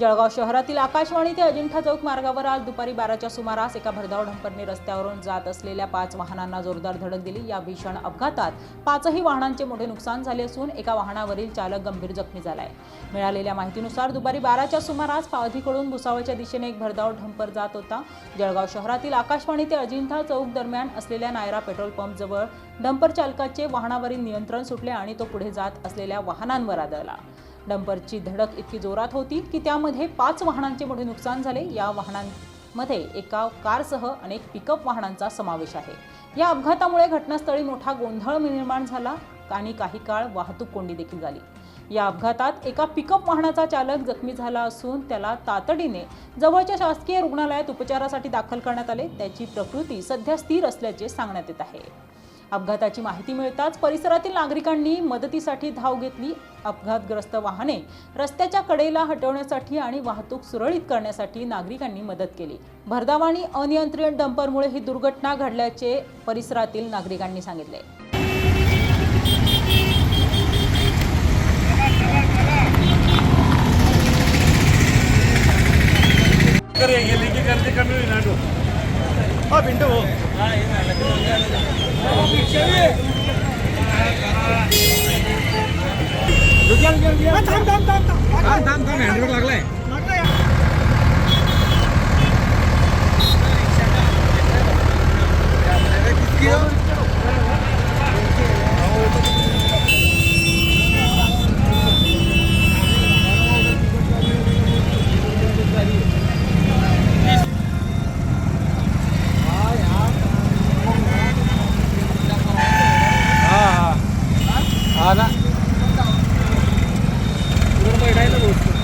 जळगाव शहरातील आकाशवाणी ते अजिंठा चौक मार्गावर आज दुपारी बाराच्या सुमारास एका भरधाव ढंपरने रस्त्यावरून जात असलेल्या पाच वाहनांना जोरदार धडक दिली. या भीषण अपघातात पाचही वाहनांचे मोठे नुकसान झाले असून एका वाहनावरील चालक गंभीर जखमी झालाय. मिळालेल्या माहितीनुसार दुपारी बाराच्या सुमारास पावधीकडून भुसावळच्या दिशेने एक भरधाव ढंपर जात होता. जळगाव शहरातील आकाशवाणी ते अजिंठा चौक दरम्यान असलेल्या नायरा पेट्रोल पंप जवळ डंपर चालकाचे वाहनावरील नियंत्रण सुटले आणि तो पुढे जात असलेल्या वाहनांवर आदळला. डंपरची धडक इतकी जोरात होती की त्यामध्ये पाच वाहनांचे मोठे नुकसान झाले. या वाहनांमध्ये एका कारसह अनेक पिकअप वाहनांचा समावेश आहे. या अपघातामुळे घटनास्थळी मोठा गोंधळ निर्माण झाला आणि काही काळ वाहतूक कोंडी देखील झाली. या अपघातात एका पिकअप वाहनाचा चालक जखमी झाला असून त्याला तातडीने जवळच्या शासकीय रुग्णालयात उपचारासाठी दाखल करण्यात आले. त्याची प्रकृती सध्या स्थिर असल्याचे सांगण्यात येत आहे. अपघाताची माहिती मिळताच परिसरातील नागरिकांनी मदतीसाठी धाव घेतली. अपघातग्रस्त वाहने रस्त्याच्या कडेला हटवण्यासाठी आणि वाहतूक सुरळीत करण्यासाठी नागरिकांनी मदत केली. भरधाव आणि अनियंत्रित डंपरमुळे ही दुर्घटना घडल्याचे परिसरातील नागरिकांनी सांगितले. हा पिंटू हो थांब थांब थांब थांब थांब थांब हँडब्रेक लागलाय ముప్పై టైర్లు పోస్తుంది